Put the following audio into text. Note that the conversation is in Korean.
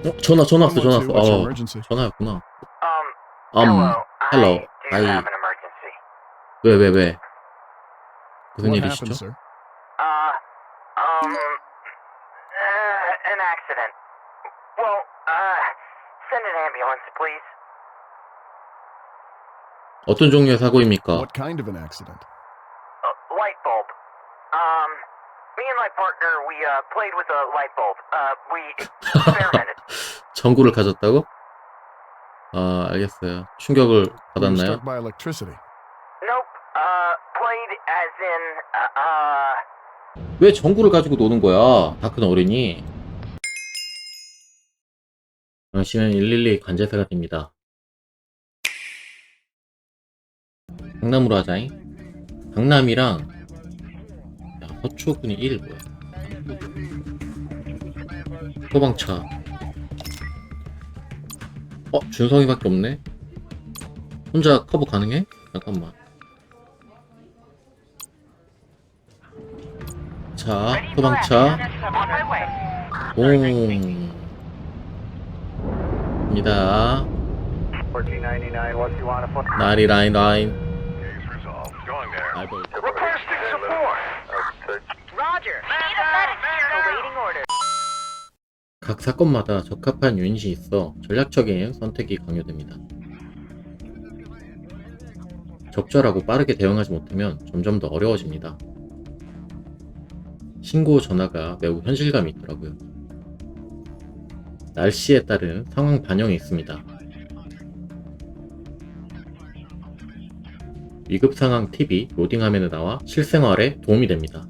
어, 전화 전화 왔어 전화 왔어. 112, what's your 어? 전화였구나. Um, 음, hello. hello. I emergency. 왜왜 왜? 무슨 What 일이시죠? happened, sir? Uh, um, uh, an accident. Well, uh, send an ambulance, please. 어떤 종류의 사고입니까? What kind of an accident? Uh, light bulb. Um, me and my partner, we, uh, played with a light bulb. Uh, we experimented. 전구를 가졌다고? 아 알겠어요. 충격을 받았나요? Uh, played as in, uh, uh, 왜 전구를 가지고 노는 거야? 다큰 어린이. 당신은 112 관제사가 됩니다. 강남으로 하자잉. 강남이랑 야, 서초군이 1 뭐야? 소방차. 어 준성이밖에 없네. 혼자 커버 가능해? 잠깐만. 자, 소방차. 공. 입니다. 1499, what do you want to put? 나리 라인 라인. 아이고. 각 사건마다 적합한 유닛이 있어 전략적인 선택이 강요됩니다. 적절하고 빠르게 대응하지 못하면 점점 더 어려워집니다. 신고 전화가 매우 현실감이 있더라고요. 날씨에 따른 상황 반영이 있습니다. 위급 상황 팁이 로딩 화면에 나와 실생활에 도움이 됩니다.